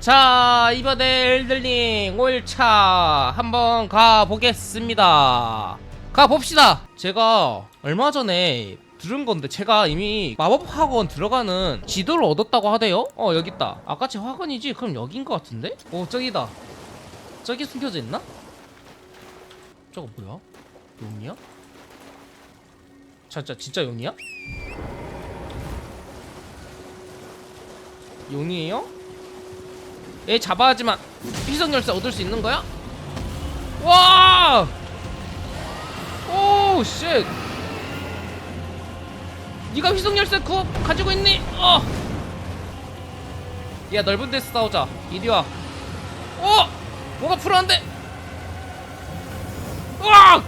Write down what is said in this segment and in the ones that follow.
자 이번에 엘들링 5일차 한번 가보겠습니다. 가봅시다. 제가 얼마 전에 들은 건데 제가 이미 마법학원 들어가는 지도를 얻었다고 하대요. 어 여기 있다. 아까치 학원이지? 그럼 여긴 것 같은데? 오 저기다. 저기 숨겨져 있나? 저거 뭐야? 용이야? 진짜 진짜 용이야? 용이에요? 얘 잡아야지만 희석 열쇠 얻을 수 있는 거야? 와! 오, 쉣. 네가 희석 열쇠 그거 가지고 있니? 어. 야, 넓은 데서 싸우자. 이리 와. 어! 뭔가 불안한데. 와!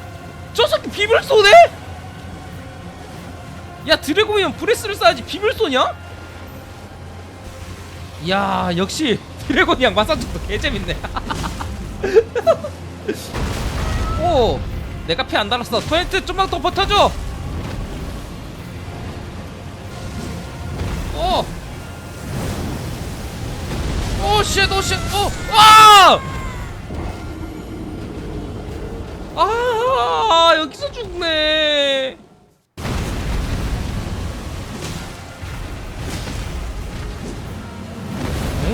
저 새끼 비밀 쏘네? 야, 드래곤이면 브레스를 쏴야지 비밀 쏘냐? 야 역시 드래곤이랑 마사주도 개재밌네. 오 내가 피 안 달았어. 토렌트 좀만 더 버텨줘. 오. 오쉣 오쉣 오아! 아 여기서 죽네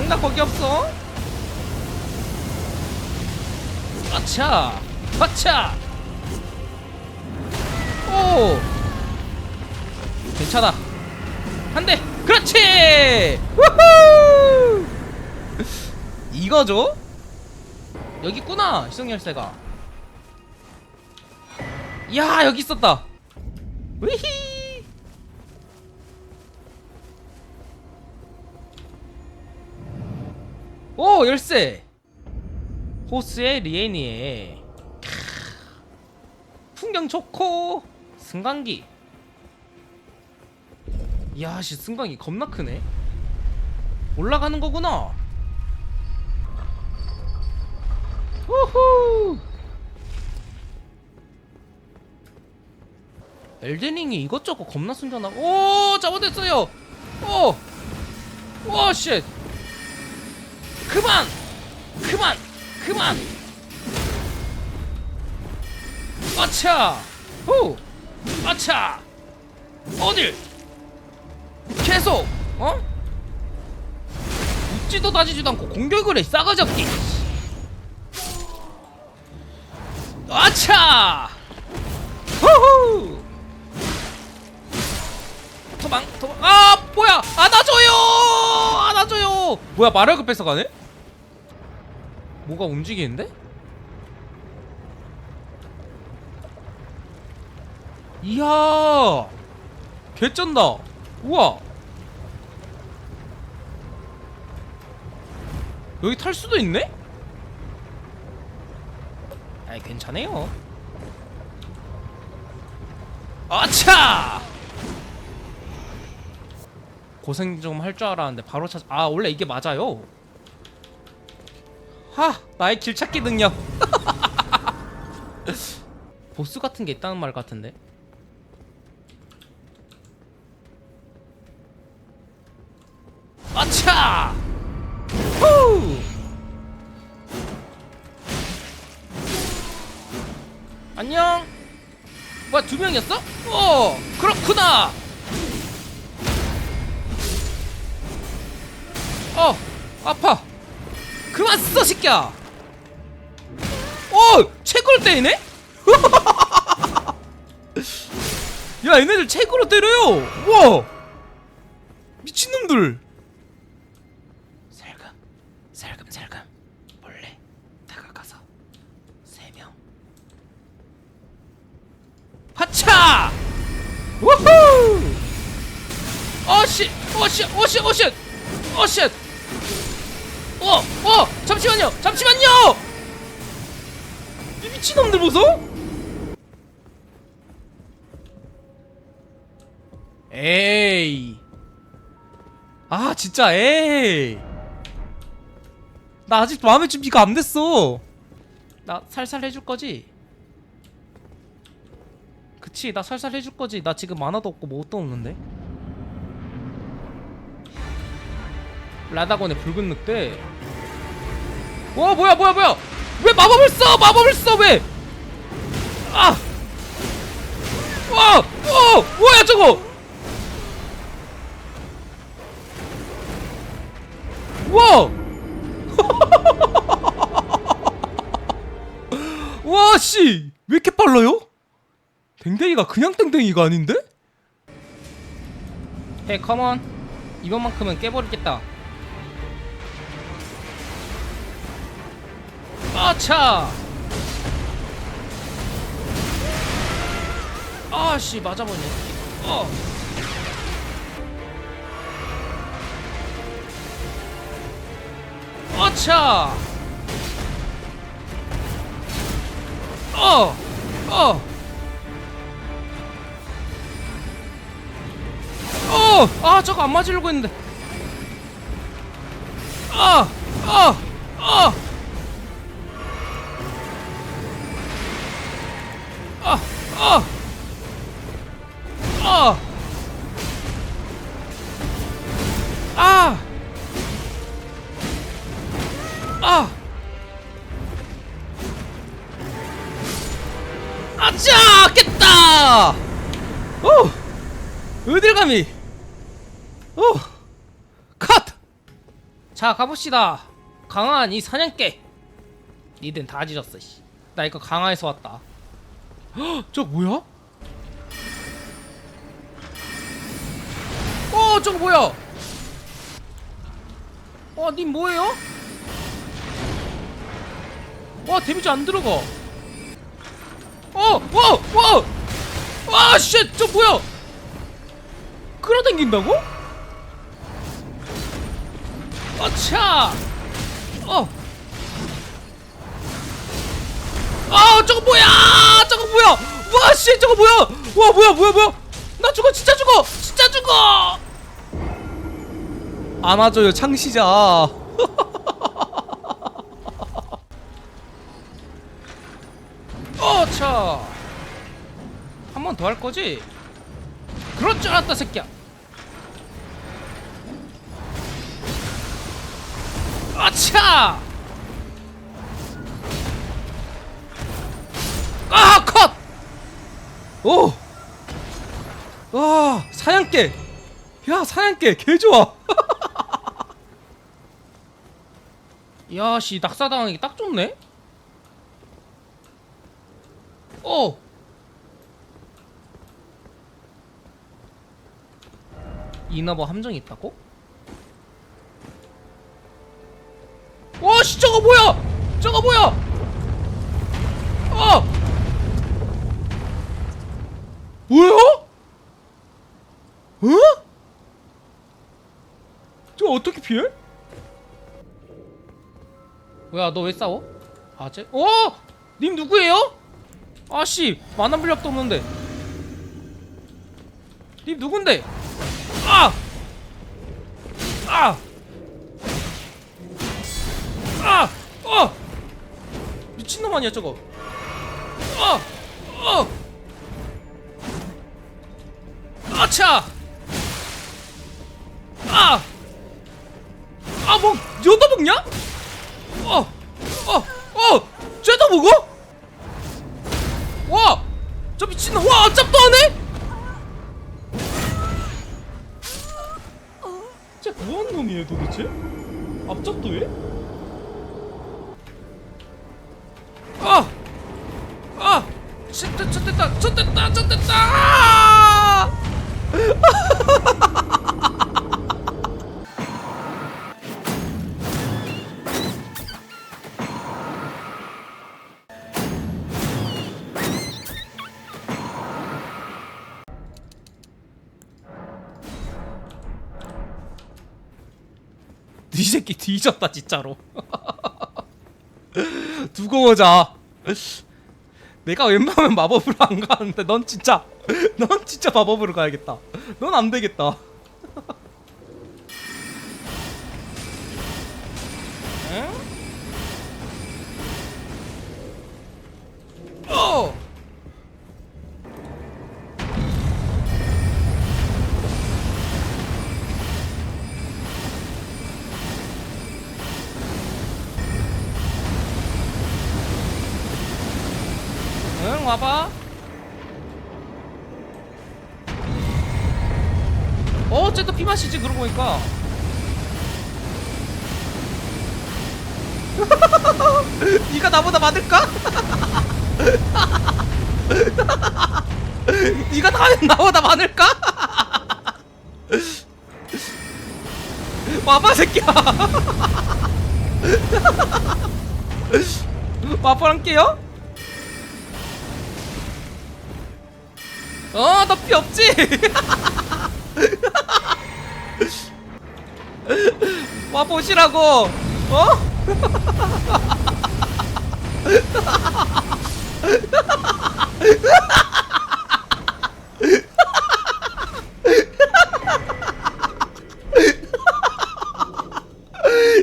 나 거기 없어. 아차, 아차. 오, 괜찮아. 한 대, 그렇지. 우후. 이거죠? 여기 있구나, 희성 열쇠가. 야, 여기 있었다. 위히. 오 열쇠. 호스의 리에니에. 캬. 풍경 좋고 승강기. 야씨 승강기 겁나 크네. 올라가는 거구나. 우후. 엘든링이 이것저것 겁나 숨겨나고. 오 잡아댔어요. 오오쉣 그만! 그만! 그만! 아차! 후! 아차! 어딜? 계속! 어? 묻지도 따지지도 않고 공격을 해 싸가지 없기 아차! 후후! 도망 도망 아 뭐야 안아줘요 안아줘요 뭐야 마력을 뺏어가네? 뭐가 움직이는데? 이야 개쩐다 우와 여기 탈 수도 있네? 아이 괜찮아요 아차 고생 좀 할 줄 알았는데 바로 찾. 아 원래 이게 맞아요. 하 나의 길찾기 능력. 보스 같은 게 있다는 말 같은데. 아차! 후! 안녕. 뭐야 두 명이었어? 어 그렇구나. 어 아파. 그만 써 새끼야. 어 채굴 때리네? 야 얘네들 채굴로 때려요. 와. 미친놈들. 살금 살금 살금. 몰래 다가가서 세명. 하차 우후! 어씨 어씨 어씨 어씨 어쉣! 어! 어! 잠시만요! 잠시만요! 이 미친놈들 보소? 에이 아 진짜 에이 나 아직 마음의 준비가 안 됐어 나 살살 해줄 거지? 그치 나 살살 해줄 거지 나 지금 만화도 없고 뭐 뭣도 없는데 라다곤의 붉은 늑대 와 뭐야 뭐야 뭐야 왜 마법을 써 마법을 써 왜? 아! 와! 어! 뭐야 저거! 와! 와 씨! 왜 이렇게 빨라요? 댕댕이가 그냥 댕댕이가 아닌데? 헤이 컴온 이번만큼은 깨버리겠다 아차 아씨 맞아버리네 어 아차 어 어. 어! 아 저거 안 맞으려고 했는데 아! 아! 아! 아! 아! 아! 아! 아! 아짜! 깼다! 오! 감히! 오! 컷! 자 가봅시다 강한 이 사냥개 니든 다 지졌어 씨. 나 이거 강화에서 왔다 헉, 저 뭐야? 어 저거 뭐야? 어, 님 뭐예요? 와, 데미지 안 들어가. 어, 와, 와, 와, 쉣, 저 뭐야? 끌어당긴다고? 아차! 어. 아, 저거 뭐야? 저거 뭐야? 와, 씨, 저거 뭐야? 와, 뭐야, 뭐야, 뭐야? 나 죽어, 진짜 죽어, 진짜 죽어! 안아줘요, 창시자. 어차. 한 번 더 할 거지? 그럴 줄 알았다, 새끼야. 아차! 아, 컷! 오! 와, 사냥개! 야, 사냥개, 개 좋아! 야, 씨, 낙사당하기 딱 좋네? 어! 이너버 함정이 있다고? 와, 씨, 저거 뭐야! 저거 뭐야! 어! 뭐야? 어? 저 어떻게 피해? 뭐야 너 왜 싸워? 아재? 어? 님 누구예요? 아씨 만화 물약도 없는데 님 누군데? 아! 아! 아! 어! 미친놈 아니야 저거 어! 어! 아차! 아! 아, 뭐, 여도 먹냐? 어! 어! 어! 쟤도 먹어? 와! 저 미친놈, 와! 앞잡도 하네? 쟤 뭐하는 놈이에요 도대체? 앞잡도 해? 아! 아! 쳤다, 쳤다, 쳤다, 쳤다! 이 새끼 뒤졌다 진짜로. 두고 오자. 내가 웬만하면 마법으로 안 가는데 넌 진짜 넌 진짜 마법으로 가야겠다. 넌 안 되겠다 와봐 어 쟤도 피 마시지 그러고 보니까 네가 나보다 많을까? 네가 나, 나보다 많을까? 와봐 새끼야 와봐랑 깨요? 어, 나 피 없지? 와 보시라고. 어?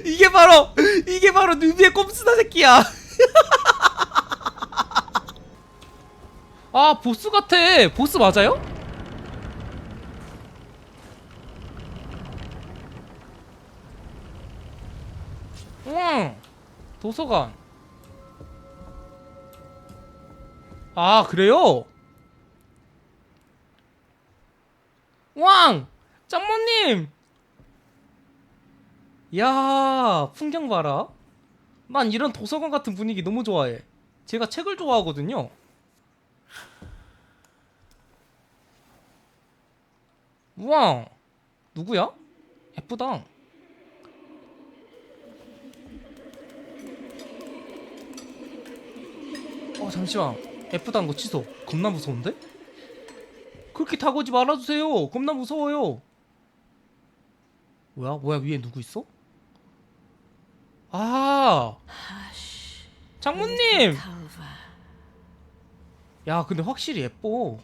이게 바로 이게 바로 누비의 꼼수다 새끼야. 아 보스 같아. 보스 맞아요? 응. 도서관. 아 그래요? 왕! 장모님! 야 풍경 봐라. 난 이런 도서관 같은 분위기 너무 좋아해. 제가 책을 좋아하거든요. 우와 누구야? 예쁘다. 어 잠시만. 예쁘다는 거 취소. 겁나 무서운데? 그렇게 다가오지 말아주세요. 겁나 무서워요. 뭐야? 뭐야? 위에 누구 있어? 아! 장모님! 야 근데 확실히 예뻐.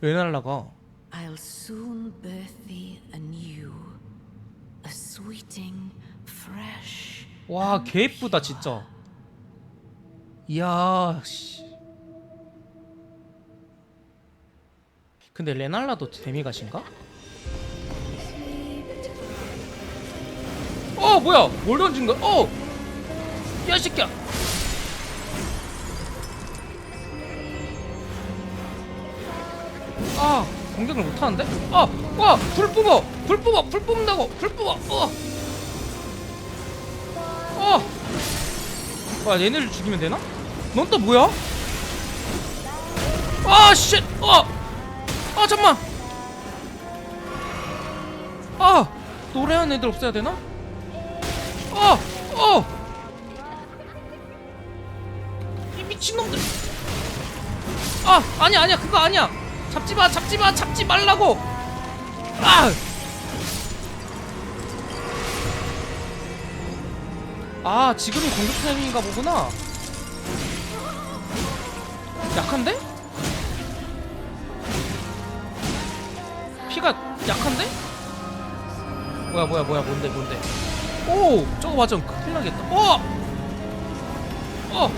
레날라가 I'll soon birth thee anew, a sweeting, fresh. 와, 개 예쁘다 진짜. 이야, 씨. 근데 레날라도 데미가신가? 어, 뭐야? 뭘 던진 거야? 어! 야, 이 새끼야! 아, 공격을 못하는데? 아, 와! 불 뿜어! 불 뿜어! 불 뿜는다고! 불 뿜어! 어! 어! 와 얘네를 죽이면 되나? 넌 또 뭐야? 아 쉣! 어! 아 잠만! 아! 노래하는 애들 없애야 되나? 어! 어! 이 미친놈들! 아! 아니야 아니야 그거 아니야! 잡지마 잡지마 잡지 말라고! 아! 아 지금이 공격 타이밍인가 보구나 약한데? 피가 약한데? 뭐야 뭐야 뭐야 뭔데 뭔데 오 저거 맞으면 큰일 나겠다 어! 어!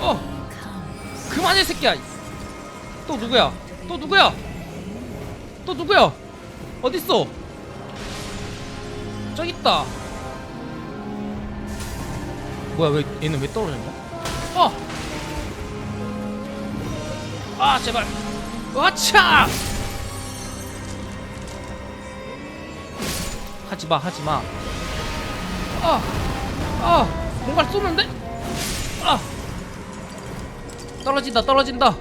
어! 그만해 새끼야 또 누구야 또 누구야 또 누구야 어딨어 저기 있다 뭐야 왜 얘는 왜 떨어졌냐? 어! 아 제발 와차! 하지마 하지마 아! 아! 뭔가를 쏘는데? 아! 떨어진다 떨어진다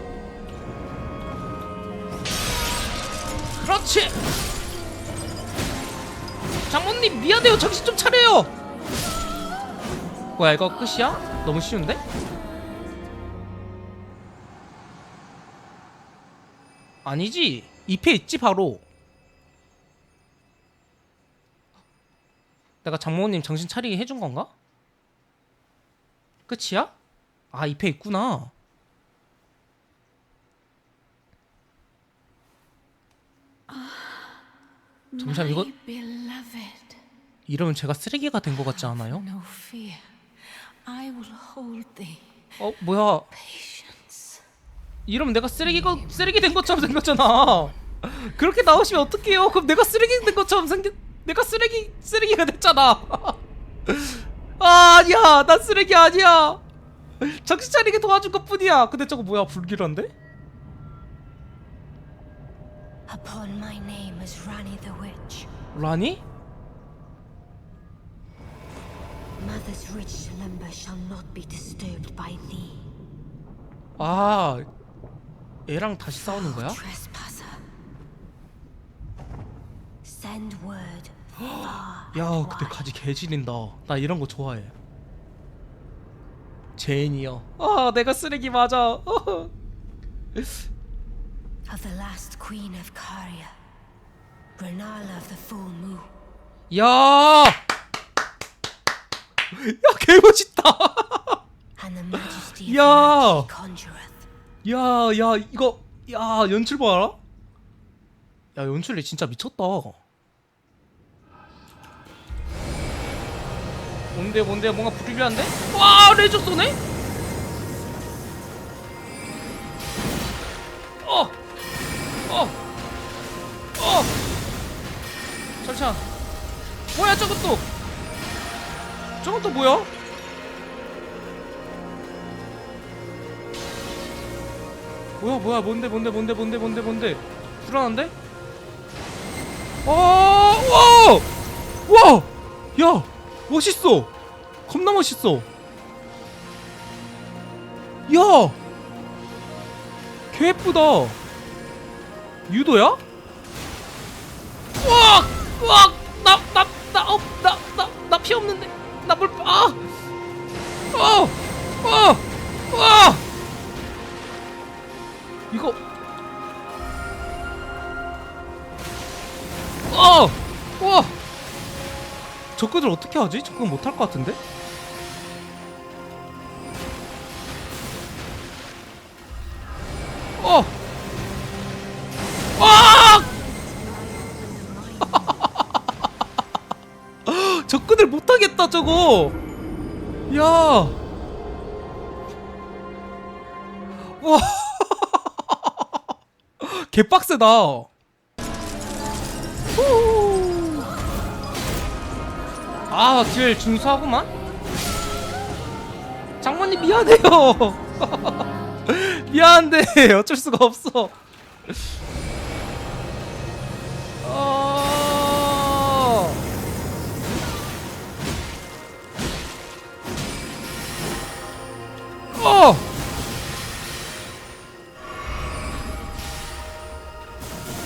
그렇지! 장모님 미안해요 정신 좀 차려요 뭐야 이거 끝이야? 너무 쉬운데? 아니지 2패 있지 바로 내가 장모님 정신 차리게 해준 건가? 끝이야? 아 2패 있구나 잠시만 이거 이러면 제가 쓰레기가 된 것 같지 않아요? 어 뭐야. 이러면 내가 쓰레기가 쓰레기 된 것처럼 생겼잖아. 그렇게 나오시면 어떡해요? 그럼 내가 쓰레기 된 것처럼 생겼 내가 쓰레기 쓰레기가 됐잖아. 아 아니야 나 쓰레기 아니야. 정신 차리게 도와준 것 뿐이야 근데 저거 뭐야 불길한데? Upon my name as Rani the Witch, 라니? Mother's rich lumber shall not be disturbed by thee. 아 얘랑 다시 싸우는 거야? Trespasser. Send word far 야 and 근데 wide. 가지 개지린다 나 이런 거 좋아해 제인이요 아 내가 쓰레기 맞아 어. of the last queen of Caria, Renala of the full moon. 야! 야 개멋있다 conjureth. 야, 야, 이거, 야, 연출 봐라. 야, 연출이 진짜 미쳤다. 뭔데, 뭔데, 뭔가 불리한데? 와, 레저 쏘네? 어, 어, 어. 잠시만. 뭐야, 저건 또? 저건 또 뭐야? 뭐야 뭐야 뭔데 뭔데 뭔데 뭔데 뭔데 뭔데 불안한데? 어, 와! 와! 야! 멋있어! 겁나 멋있어! 야! 개 예쁘다! 유도야? 와! 와! 나, 나, 나, 어, 나, 나, 나 피 없는데. 나 물, 아! 어! 어! 와! 이거 어! 와! 접근을 어떻게 하지? 접근 못할 것 같은데? 야 와. 개빡세다. 후. 아, 딜 준수하구만. 장모님 미안해요. 미안한데 어쩔 수가 없어. 어... 어!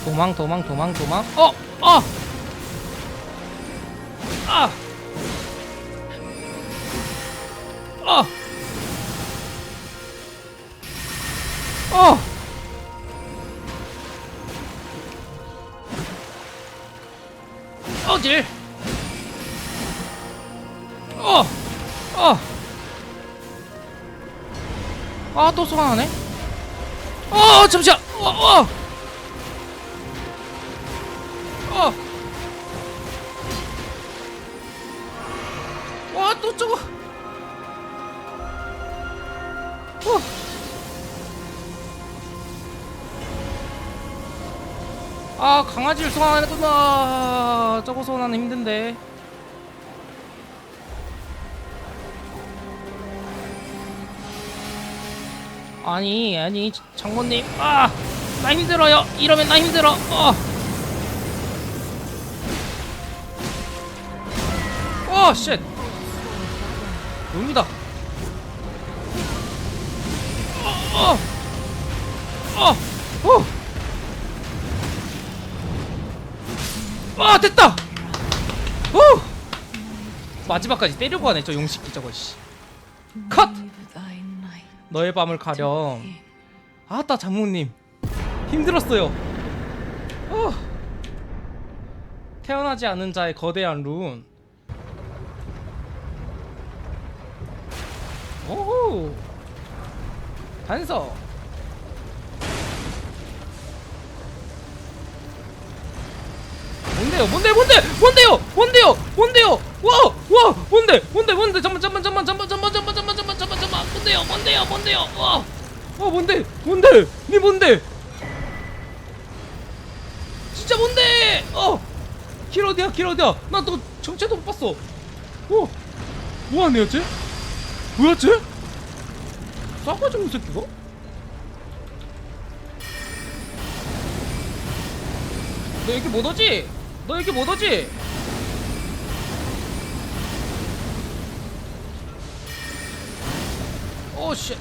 도망 도망 도망 도망 어! 어! 아! 어! 어! 어딜? 어! 어! 아, 또 소환하네? 어, 잠시만! 어, 어! 어! 와, 또 저거! 어! 아, 강아지를 소환하는구나. 저거 소환하는 힘든데. 아니, 아니, 장모님. 아! 나 힘들어요. 이러면 나 힘들어. 어! 어, 쉣. 용이다. 어, 어, 어, 어. 아, 됐다. 어. 마지막까지 때려고 하네, 저 용식기 저거 씨. 컷. 너의 밤을 가렴. 아따 장모님 힘들었어요. 어. 태어나지 않은 자의 거대한 룬. 오호 단서. 뭔데요? 뭔데? 뭔데? 뭔데요? 뭔데요? 뭔데요? 와! 와! 뭔데? 뭔데? 뭔데? 잠만 잠만 잠만 잠만 잠만 잠만 뭔데요? 뭔데요? 뭔데요? 와! 어 뭔데? 뭔데? 니 뭔데? 진짜 뭔데? 어! 길 어디야? 길 어디야? 나또 정체도 못 봤어. 어? 쟤? 뭐야 쟤? 싸가지 없는 새끼가? 너 여기 못 오지? 너 여기 못 오지? 오 쉣.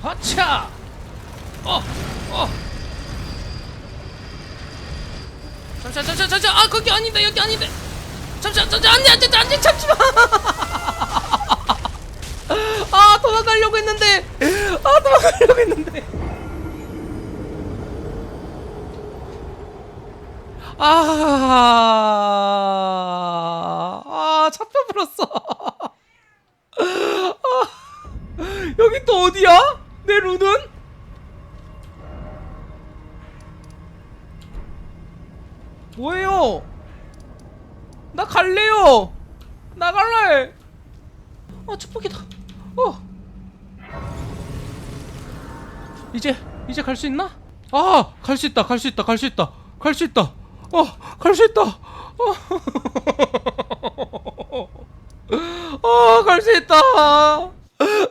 하차. 어. 어. 잠시만 잠시만 잠시만 아 거기 아닌데 여기 아닌데 잠시만 잠시만 안돼 안돼 안돼 잠시만 아 도망가려고 했는데 아 도망가려고 했는데 아, 아 잡혀버렸어 아, 여기 또 어디야? 내 룬은? 뭐예요? 나 갈래요. 나 갈래. 아 축복이다. 어. 이제 이제 갈 수 있나? 아, 갈 수 있다. 갈 수 있다. 갈 수 있다. 갈 수 있다. 어, 갈 수 있다. 어. 어, 갈 수 있다.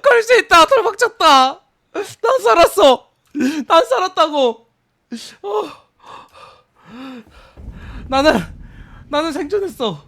갈 수 있다. 돌박쳤다. 난 살았어. 난 살았다고. 어. 나는 나는 생존했어.